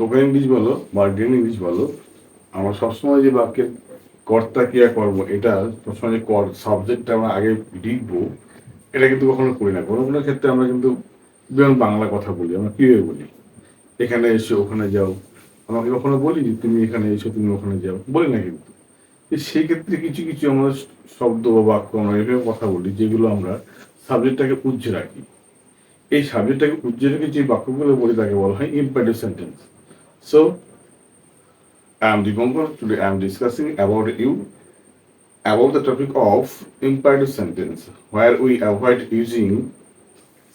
Spoken English বলো বা written English বলো, আমরা সবসময় যে বাক্যের কর্তা ক্রিয়া কর্ম এটা সবসময় যে কর সাবজেক্টটা আমরা আগে লিখব, এটা কিন্তু কখনো করি না। কোনো কোনো ক্ষেত্রে আমরা কিন্তু যেমন বাংলা কথা বলি, আমরা কীভাবে বলি? এখানে এসো, ওখানে যাও। আমাকে কখনো বলি যে, তুমি এখানে এসো, তুমি ওখানে যাও। বলি না কিন্তু। সেই ক্ষেত্রে কিছু কিছু আমরা শব্দ বা বাক্য আমরা এভাবে কথা বলি, যেগুলো আমরা সাবজেক্টটাকে উজ্জ্ব রাখি। এই সাবজেক্টটাকে উজ্জ্ব রেখে যে বাক্যগুলো বলি, তাকে বলা হয় imperative sentence so I am Dipankar. Today I am discussing about you about the topic of imperative sentence where we avoid using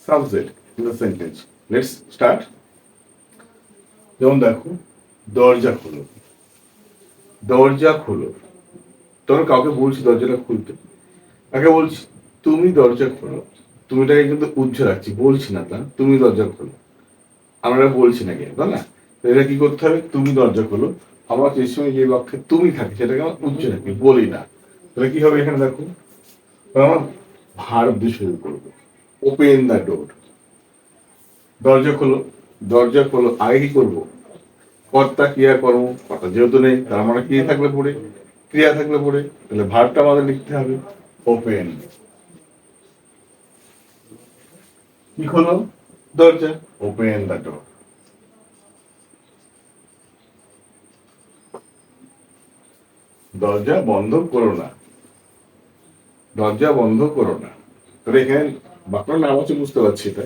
subject in the sentence. Let's start. যেমন দেখো দরজা খোলো দরজা খোলো তখন কাউকে বলছি দরজাটা খুলতে কাকে বলছি তুমি দরজা খোলো তুমিটাকে কিন্তু উজ্জ্ব রাখছি বলছি না তা তুমি দরজা খোলো আমরা বলছি না কেন তাই না এটা কি করতে হবে? তুমি দরজা খোলো। আমার যে সময় যে বাক্যে তুমি থাকে সেটাকে আমার উচ্চ রাখি বলি না। তাহলে কি হবে এখানে দেখো? আমার ভার দিয়ে শুরু করব। ওপেন দ্য ডোর দরজা খোলো। দরজা খোলো, আগে কি করব? কর্তা ক্রিয়া কর্ম, কর্তা যেহেতু নেই, তার মানে কি থাকলে পড়ে? ক্রিয়া থাকলে পড়ে। তাহলে ভারটা আমাদের লিখতে হবে ওপেন কি খোলো? দরজা ওপেন দ্য ডোর দরজা বন্ধ করো না। দরজা বন্ধ করো না। তাহলে এখানে বাক্যর নাম হচ্ছে বুঝতে পারছি এটা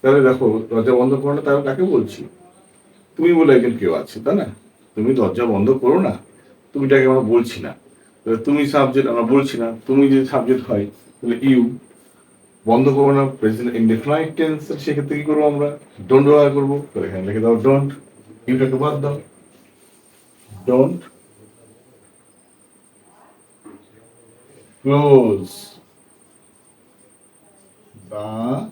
তাহলে দেখো, দরজা বন্ধ করো না, তাহলে কাকে বলছি? তুমি বলে একজন কেউ আছে, তাই না? তুমি দরজা বন্ধ করো না। তুমিটাকে আমরা বলছি না। তুমি সাবজেক্ট আমরা বলছি না। তুমি যদি সাবজেক্ট হয়, তাহলে ইউ বন্ধ করব না। প্রেজেন্ট ইনডেফিনাইট টেন্স সেক্ষেত্রে কি করব আমরা? ডোন্ট ব্যবহার করব। এখানে লিখে দাও ডোন্ট ইউটাকে বাদ দাও। Don't close the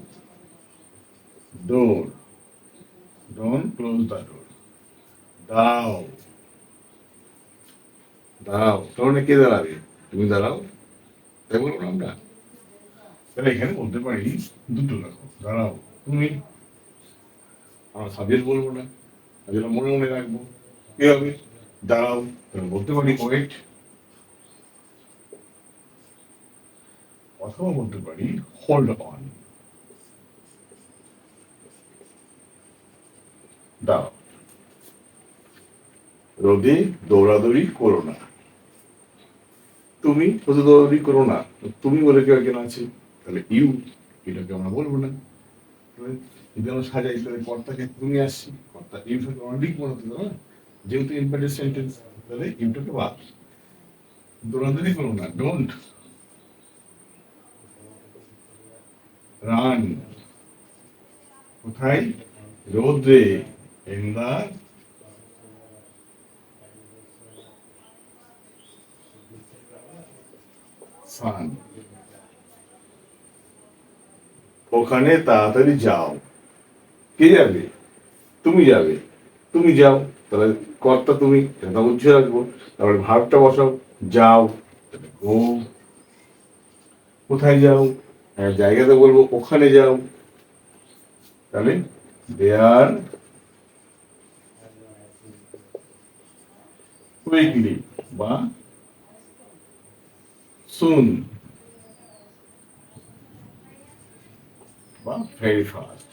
door. Don't close the door. দাঁড়াও দাঁড়াও তখন কে দাঁড়াবে? তুমি দাঁড়াও। তাই বলব না আমরা? তাহলে এখানে বলতে পারি দুটো রাখো দাঁড়াও। তুমি? আমরা সাবজেক্ট বলব না। মনে মনে রাখব। কি হবে? দাঁড়াও বলতে পারি ওয়েট অথবা বলতে পারি হোল্ড অন দাও। রোদে দৌড়াদৌড়ি করো না। তুমি রোদে দৌড়াদৌড়ি করো না। তুমি বলে কেউ একজন আছে, তাহলে ইউ এটাকে আমরা বলব না। যদি আমরা সাজাই, তাহলে কর্তাকে তুমি আসছি। কর্তা ইউটাকে আমরা লিখব না তো না যেহেতু ইম্পার্টেন্ট সেন্টেন্স তাহলে ইউটাকে বাদ। দৌড়াদৌড়ি করো না ডোন্ট রান। কোথায়? রোদ্রে ওখানে তাড়াতাড়ি যাও। কে যাবে? তুমি যাবে। তুমি যাও। তাহলে কর্তা তুমি এটা উজ্জ্ব রাখব তারপরে ভাবটা বসাও। যাও। ও কোথায় যাও? জায়গাতে বলব ওখানে যাও। তাহলে দেয়ার কুইকলি বা সুন বা ভেরি ফাস্ট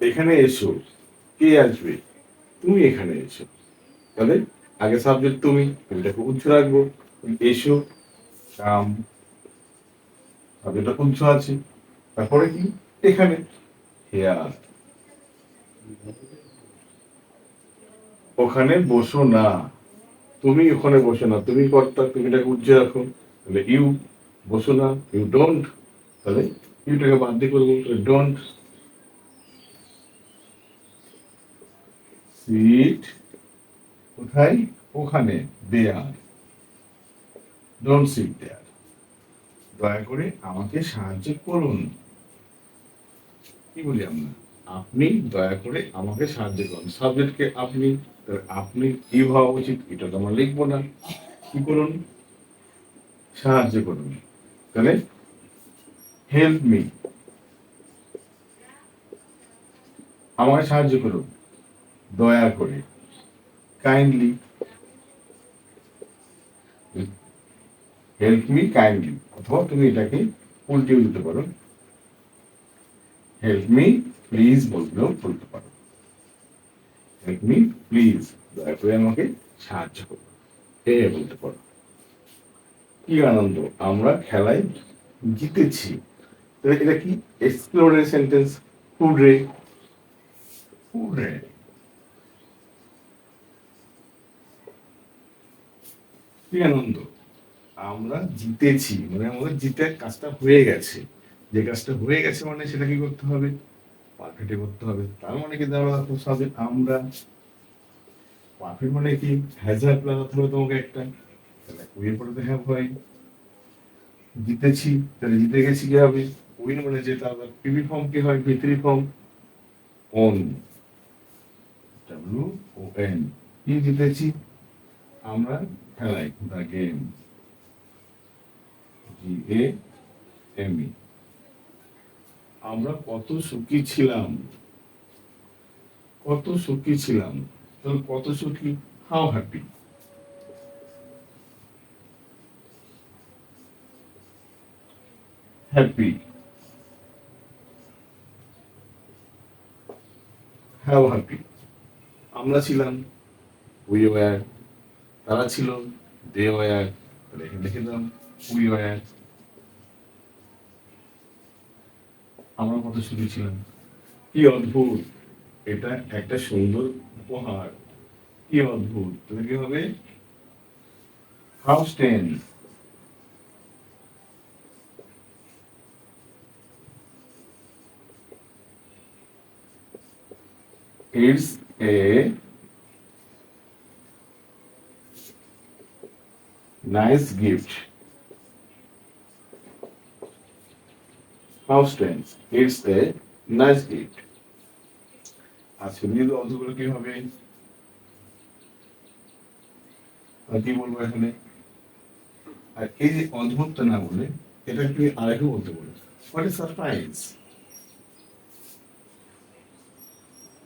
এখানে এসো, কে আসবে? তুমি এখানে এসো। তাহলে আগে সাবজেক্ট তুমি এটাকে উচ্চ রাখব। এসো কাম সাবজেক্টটা উচ্চ আছে। তারপরে কি? এখানে হেয়ার ওখানে বসো না। তুমি ওখানে বসো না। তুমি কর্তা, তুমি এটাকে উচ্চ রাখো। তাহলে ইউ বসো না। ইউ ডোন্ট তাহলে ইউটাকে বাদ দিয়ে করব ডোন্ট সিট কোথায়? ওখানে দেয়ার ডোন্ট সিট দেয়ার দয়া করে আমাকে সাহায্য করুন। কি বলি আমরা? আপনি দয়া করে আমাকে সাহায্য করুন। সাবজেক্টকে আপনি আপনি কি হওয়া উচিত? এটা তো আমরা লিখব না। কি করুন? সাহায্য করুন। তাহলে হেল্প মি আমাকে সাহায্য করো দয়া করে। কাইন্ডলি হেল্প মি কাইন্ডলি অথবা তুমি এটাকে উল্টেও দিতে পারো। হেল্প মি প্লিজ বলতেও বলতে পারো। হেল্প মি প্লিজ দয়া করে আমাকে সাহায্য করো। এ বলতে পারো। কি আনন্দ, আমরা খেলায় জিতেছি। এটা কি? এক্সপ্লোরের সেন্টেন্স হুডরে হুডরে কি আনন্দ আমরা জিতেছি মানে আমাদের জিতে কাজটা হয়ে গেছে। যে কাজটা হয়ে গেছে মানে সেটা কি করতে হবে? পারফেক্টে করতে হবে। তার মানে কি দেওয়া হবে আমরা পারফেক্ট মানে কি? হ্যাজার লাগাতে হবে তোমাকে একটা। তাহলে হয় জিতেছি, তাহলে জিতে গেছি কি হবে উইন মানে যেটা আবার পিবি ফর্ম কি হয়? ভিতরি form on W O N কি জিতেছি? আমরা খেলাই the game G A M আমরা কত সুখী ছিলাম। কত সুখী ছিলাম। তোর কত সুখী? হাউ হ্যাপি হ্যাপি হ্যাপি আমরা ছিলাম। উই ওয়ার তারা ছিল দে আমরা কত ছিলাম। কি অদ্ভুত। এটা একটা সুন্দর উপহার। কি অদ্ভুত। তাহলে কি হবে? House ten nice gift. House friends, it's a nice gift. আজকে নিয়ে অন্তগুলো কি হবে আর কি বলব এখানে আর এই যে অদ্ভুতটা না বলে এটা তুমি আরেকটু বলতে বলো what is surprise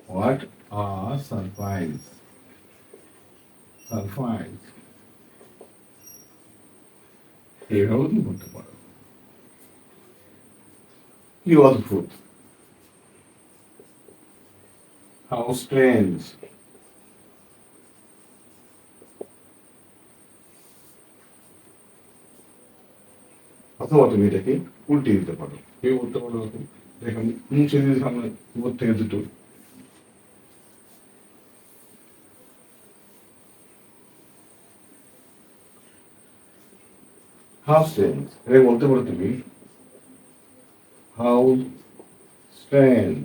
What a surprise! Surprise! এভাবেও তুমি করতে পারো। কি অদ্ভুত। স্ট্রেঞ্জ অথবা তুমি এটাকে উল্টে দিতে পারো। কেউ করতে পারো দেখুন মুছে দিয়ে সামনে উপর থেকে দুটো হাউ স্ট্রেঞ্জ এটা বলতে পারো তুমি হাউ স্ট্রেঞ্জ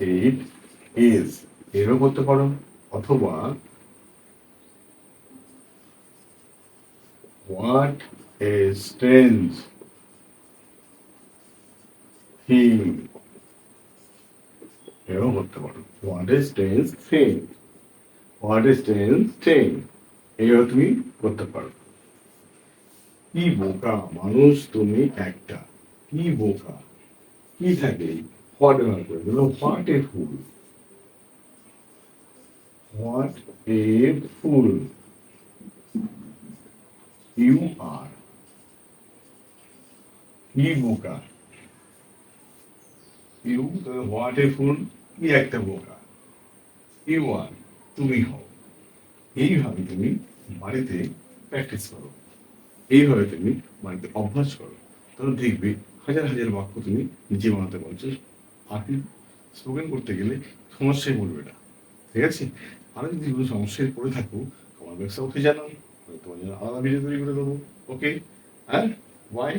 ইট ইজ এরও করতে পারো, অথবা হোয়াট এ স্ট্রেঞ্জ থিং এরও করতে পারো। What a strange thing what is tense thing এইভাবে তুমি করতে পারো কি বোকা মানুষ তুমি একটা কি বোকা কি থাকে হোয়াট ব্যবহার করে দিল what a fool what a fool you are কি বোকা ইউ হোয়াট এ ফুল কি একটা বোকা ইউ আর তুমি হও। এইভাবে তুমি বাড়িতে প্র্যাকটিস করো। এইভাবে তুমি বাড়িতে অভ্যাস করো। তাহলে দেখবে হাজার হাজার বাক্য তুমি নিজে বানাতে পারছ। কি স্পোকেন করতে গেলে সমস্যায় পড়বে না। ঠিক আছে? আরও যদি কোনো সমস্যায় পড়ে থাকো আমার ব্যবসা উঠে জানাও। তোমার জন্য আলাদা ভিডিও তৈরি করে দেবো। ওকে হ্যাঁ বাই